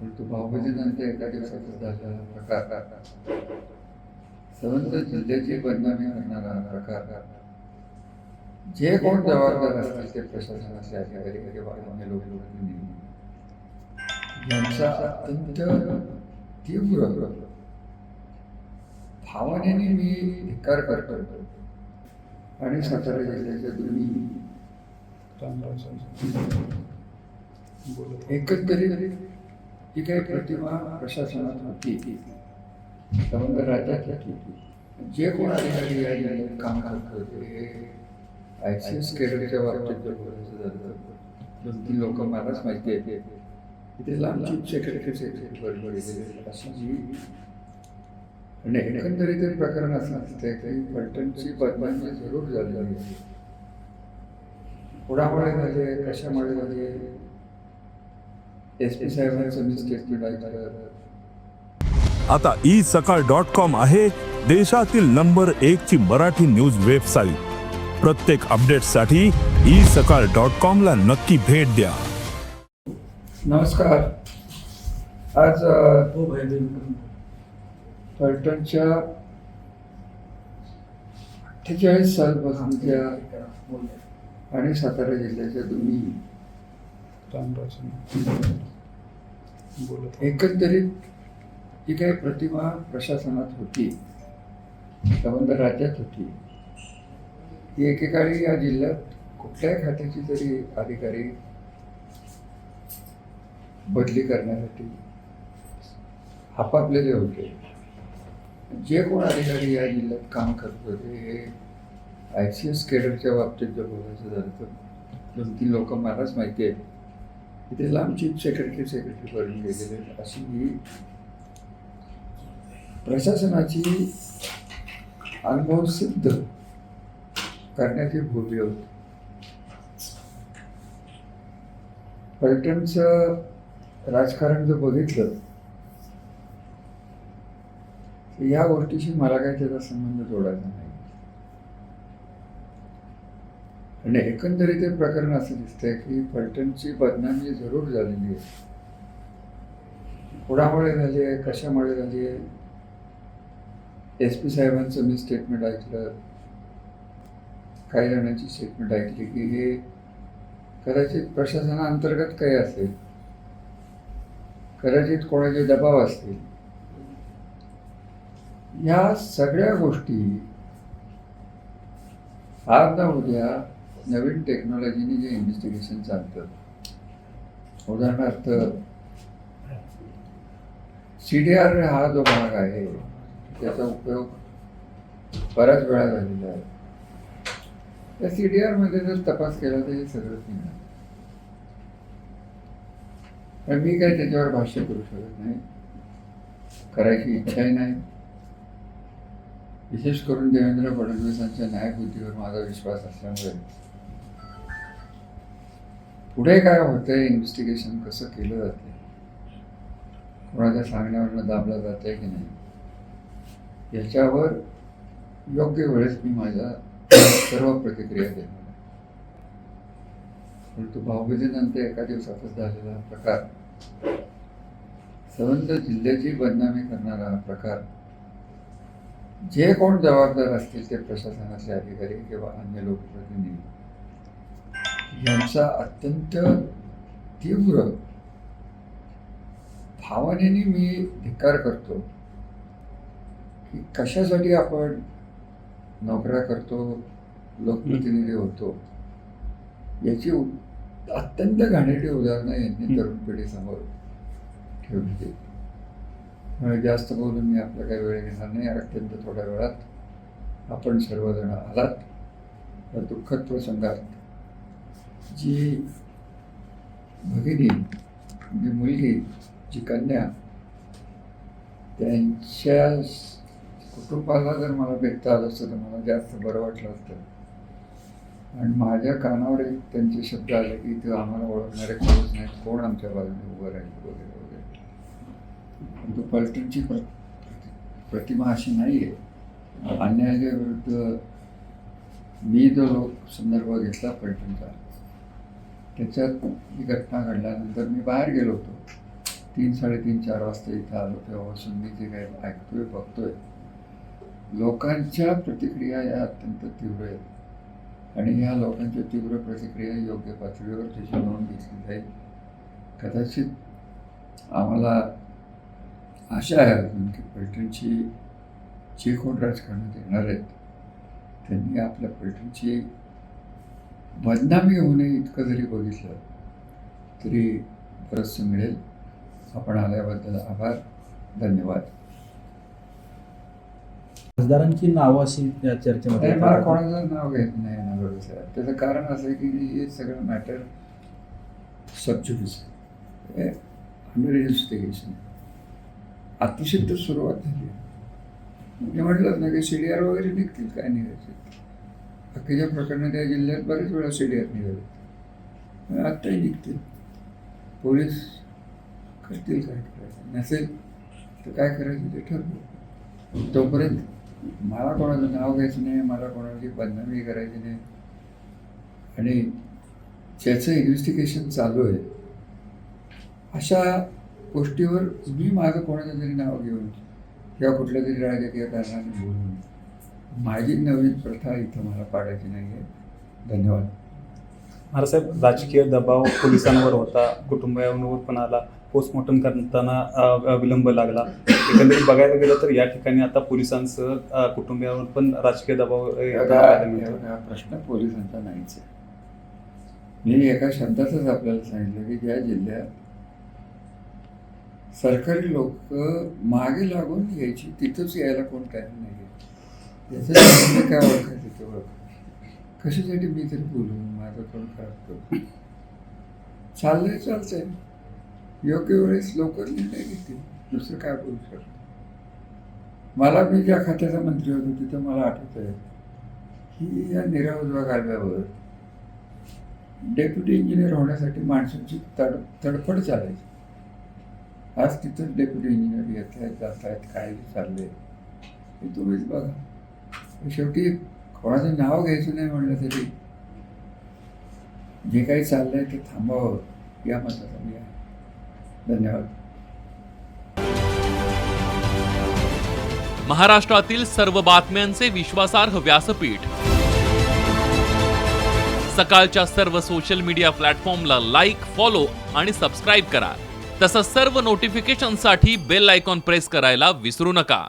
परंतु भाऊबीजेनंतर एका दिवसातच झालेला प्रकार. संबंध जिल्ह्याची बदनामी करणारा हा प्रकार. जे कोण जबाबदार असतील ते प्रशासनाचे अधिकारी किंवा अन्य लोकप्रतिनिधी. यांचा अत्यंत तीव्र भावनेने मी धिक्कार करतो आणि सातारा जिल्ह्याच्या दोन्ही एकंदरीत ही काही प्रतिमा प्रशासनात होती? संबंध राज्यात होती जे कोण अधिकारी या जिल्ह्यात काम करत होते आय सी एस केडरच्या बाबतीत जर बोलायचं झालं दोन तीन लोक मलाच माहिती आहे तिथे लांब चीफ सेक्रेटरी अशी जी आणि एकंदरीत हे प्रकरण असं असतं की फलटणची बदनामी जरूर झालेली आहे. कुणामुळे झाले कशामुळे झाले एस पी साहेबांचं मी स्टेटमेंट ऐकलं आता ई सकाळ डॉट कॉम आहे देशातील नंबर एक ची मराठी न्यूज वेबसाईट प्रत्येक अपडेटसाठी ई सकाळ डॉट कॉम ला नक्की भेट द्या. नमस्कार. आज हो फलटणच्या अठ्ठेचाळीस सालपासूनच्या आणि सातारा जिल्ह्याच्या दोन्ही एकंदरीत ही काही प्रतिमा प्रशासनात होती संबंध राज्यात होती ही एकेकाळी या जिल्ह्यात कुठल्याही खात्याची तरी अधिकारी बदली करण्यासाठी हापापलेले होते जे कोण अधिकारी या जिल्ह्यात काम करत होते हे आय सी एस केडरच्या बाबतीत जर बोलायचं झालं तर दोन तीन लोक मलाच माहिती आहे तिथे लांब चीफ सेक्रेटरी सेक्रेटरी करून गेलेले अशी ही प्रशासनाची अनुभव सिद्ध करण्याची भूमी होती. पर्यटनचं राजकारण जर बघितलं तर या गोष्टीशी मला काही त्याचा संबंध जोडायचा नाही. आणि एकंदरीत हे प्रकरण असं दिसतंय की फलटणची बदनामी जरूर झालेली आहे. कुणामुळे झाली आहे? कशामुळे झाली आहे? एस पी साहेबांचं मी स्टेटमेंट ऐकलं. काही जणांची स्टेटमेंट ऐकली की हे कदाचित प्रशासनाअंतर्गत काही असेल. कदाचित कोणाचे दबाव असतील. या सगळ्या गोष्टी आज ना उद्या नवीन टेक्नॉलॉजीने जे इन्व्हेस्टिगेशन चालतं. उदाहरणार्थ सी डी आर हा जो भाग आहे त्याचा उपयोग बऱ्याच वेळा झालेला आहे. त्या सी डी आरमध्ये जर तपास केला तर हे सगळंच मिळणार पण मी काही त्याच्यावर भाष्य करू शकत नाही. करायची इच्छाही नाही. विशेष करून देवेंद्र फडणवीसांच्या न्यायबुद्धीवर माझा विश्वास असल्यामुळे. पुढे काय होतंय? इन्व्हेस्टिगेशन कसं केलं जाते कोणाच्या सांगण्यावरनं दाबलं जातंय की नाही? याच्यावर योग्य वेळेस मी माझ्या सर्व प्रतिक्रिया देणार आहे. परंतु भाऊबीजेनंतर एका दिवसातच झालेला हा प्रकार संबंध जिल्ह्याची बदनामी करणारा हा प्रकार जे कोण जबाबदार असतील ते प्रशासनाचे अधिकारी किंवा अन्य लोकप्रतिनिधी यांचा अत्यंत तीव्र भावनेने मी धिक्कार करतो की कशासाठी आपण नोकऱ्या करतो लोकप्रतिनिधी होतो. याची अत्यंत घाणेरडी उदाहरणं यांनी तरुण पिढीसमोर ठेवली त्यामुळे जास्त बोलून मी आपला काही वेळ घेणार नाही. अत्यंत थोड्या वेळात आपण सर्वजण आलात. या दुःखद प्रसंगात जी भगिनी जी मुलगी जी कन्या त्यांच्या कुटुंबाला जर मला भेटता आलं असतं तर मला जास्त बरं वाटलं असतं. आणि माझ्या कानावर एक त्यांचे शब्द आले की ते आम्हाला ओळखणारे कोणच नाहीत. कोण आमच्या बाजूने उभं राहील वगैरे वगैरे. तो पलटणची प्र प्रतिमा अशी नाही आहे अन्यायाच्या विरुद्ध मी जो लोक संदर्भ घेतला पलटणचा त्याच्यात ही घटना घडल्यानंतर मी बाहेर गेलो होतो. तीन साडेतीन चार वाजता इथं आलो तेव्हा मी जे काही ऐकतोय बघतोय. लोकांच्या प्रतिक्रिया या अत्यंत तीव्र आहेत. आणि ह्या लोकांच्या तीव्र प्रतिक्रिया योग्य पातळीवर त्याची नोंद घेतली जाईल. कदाचित आम्हाला आशा आहे अजून की पैठणची जे कोण राजकारणात येणार आहेत त्यांनी आपल्या पैठणची बदनामी होऊ नये इतकं जरी बघितलं तरी बरंचसं मिळेल. आपण आल्याबद्दल आभार. धन्यवाद. खासदारांची नावं अशी या चर्चेमध्ये मला. कोणाचं नाव घ्यायचं नाही नगर साहेब त्याचं कारण असं आहे की हे सगळं मॅटर सबज्युडिस आहे अंडर इन्व्हेस्टिगेशन अतिशय तर सुरुवात झाली. आहे म्हणजे म्हटलंच ना की सी डी आर वगैरे निघतील काय निघायचे बाकीच्या प्रकरणात त्या जिल्ह्यात बरेच वेळा सी डी आर निघाले आत्ताही निघतील. पोलीस करतील काय करायचं? नसेल तर काय करायचं ते ठरवू. तोपर्यंत मला कोणाचं नाव घ्यायचं नाही मला कोणाची बदनामी करायची नाही. आणि ज्याचं इन्व्हेस्टिगेशन चालू आहे अशा गोष्टीवर मी माझं कोणाचं तरी नाव घेऊन किंवा कुठल्या तरी राजकीय कारणाने बोलून माझी नवीन प्रथा इथं मला पाडायची नाही आहे धन्यवाद महाराजसाहेब राजकीय दबाव पोलिसांवर होता कुटुंबियांवर पण आला पोस्टमॉर्टम करताना विलंब लागला. एकंदरीत बघायला गेलं तर या ठिकाणी आता पोलिसांसह कुटुंबियांवर पण राजकीय दबाव प्रश्न पोलिसांचा नाहीच आहे. मी एका शब्दातच आपल्याला सांगितलं की ज्या जिल्ह्यात सरकारी लोक मागे लागून यायची तिथंच यायला कोण तयार नाही. याचं संबंध काय ओळखायचं ते ओळख कशासाठी मी तरी बोलू? माझं तोंड खराब करू. चाललंय चालतंय. योग्य वेळेस लवकर निर्णय घेतील. दुसरं काय बोलू शकतो? मला मी ज्या खात्याचा मंत्री होतो तिथं मला आठवत आहे की या निराउजवा गाडव्यावर डेप्युटी इंजिनियर होण्यासाठी माणसांची तड तडफड चालायची. आज तिथंच डेप्युटी इंजिनियर येत आहेत जात आहेत काय चालले हे तुम्हीच बघा. शेवटी कोणाचं नाव घ्यायचं नाही म्हणलं तरी जे काही चाललंय ते थांबावं या मताचा मी आहे. धन्यवाद. महाराष्ट्रातील सर्व बातम्यांचे विश्वासार्ह व्यासपीठ. सकाळच्या सर्व सोशल मीडिया प्लॅटफॉर्मला लाईक फॉलो आणि सबस्क्राईब करा. तसंच सर्व नोटिफिकेशनसाठी बेल आयकॉन प्रेस करायला विसरू नका.